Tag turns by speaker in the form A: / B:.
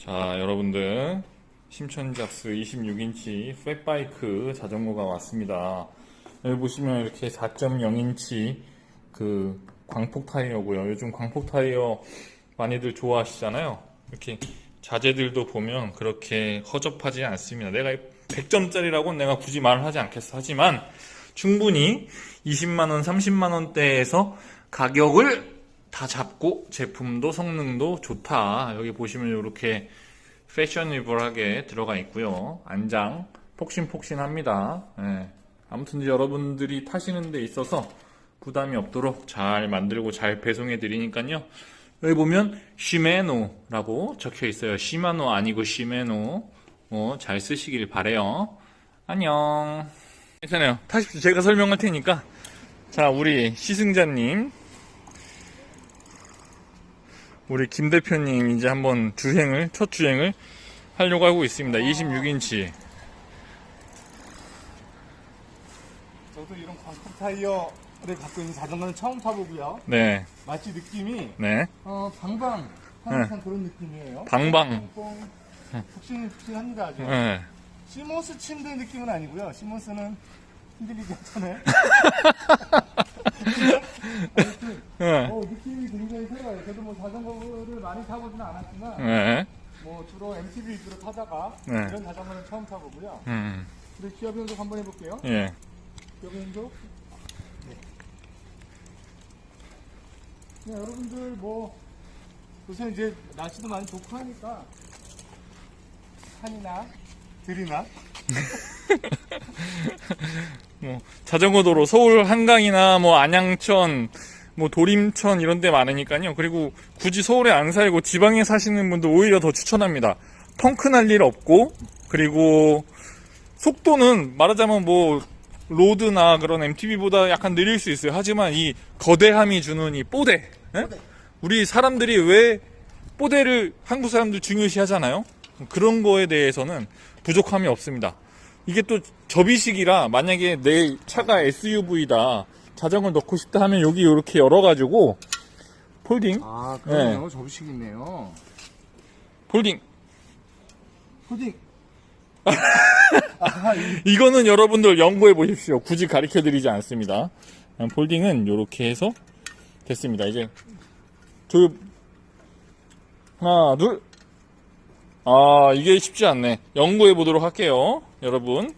A: 자, 여러분들. 심천잡스 26인치 팩바이크 자전거가 왔습니다. 여기 보시면 이렇게 4.0인치 그 광폭 타이어고요. 요즘 광폭 타이어 많이들 좋아하시잖아요. 이렇게 자재들도 보면 그렇게 허접하지 않습니다. 내가 100점짜리라고 내가 굳이 말을 하지 않겠어. 하지만 충분히 20만원, 30만원대에서 가격을 다 잡고 제품도 성능도 좋다. 여기 보시면 이렇게 패셔니블하게 들어가 있고요. 안장 폭신폭신합니다. 예. 아무튼 여러분들이 타시는 데 있어서 부담이 없도록 잘 만들고 잘 배송해 드리니까요. 여기 보면 시메노라고 적혀 있어요. 시마노 아니고 시메노. 어, 잘 쓰시길 바래요. 안녕. 괜찮아요. 타십시오. 제가 설명할 테니까. 자, 우리 시승자님. 우리 김 대표님 이제 한번 주행을, 첫 주행을 하려고 하고 있습니다. 26인치.
B: 저도 이런 광폭 타이어를 갖고 있는 자전거는 처음 타보고요.
A: 네,
B: 마치 느낌이
A: 네.
B: 어, 방방 하는 듯한 그런 느낌이에요.
A: 방방.
B: 뽕뽕 푹신푹신합니다 아주.
A: 네.
B: 시몬스 침대 느낌은 아니고요. 시몬스는 흔들리지 않잖
A: 네.
B: 어, 느낌이 굉장히 새로워요. 저도 뭐 자전거를 많이 타보지는 않았지만
A: 네.
B: 뭐 주로 MTB 위주로 타다가
A: 네.
B: 이런 자전거는 처음 타보고요.
A: 음,
B: 우리 기어 변속 한번 해볼게요.
A: 예.
B: 기어 변속. 네. 네, 여러분들 뭐 요새 이제 날씨도 많이 좋고 하니까 산이나 들이나
A: 뭐 자전거 도로 서울 한강이나 뭐 안양천 뭐 도림천 이런 데 많으니까요. 그리고 굳이 서울에 안 살고 지방에 사시는 분들 오히려 더 추천합니다. 펑크 날 일 없고 그리고 속도는 말하자면 뭐 로드나 그런 MTB보다 약간 느릴 수 있어요. 하지만 이 거대함이 주는 이 뽀대. 예? 우리 사람들이 왜 뽀대를 한국 사람들 중요시 하잖아요. 그런 거에 대해서는 부족함이 없습니다. 이게 또 접이식이라 만약에 내 차가 SUV다 자전거 넣고 싶다 하면 여기 이렇게 열어가지고 폴딩.
B: 아
A: 그러네요.
B: 접이식 있네요. 폴딩. 아, 이-
A: 이거는 여러분들 연구해 보십시오. 굳이 가르쳐 드리지 않습니다. 그냥 폴딩은 이렇게 해서 됐습니다. 이제 조 하나 둘아 이게 쉽지 않네. 연구해 보도록 할게요 여러분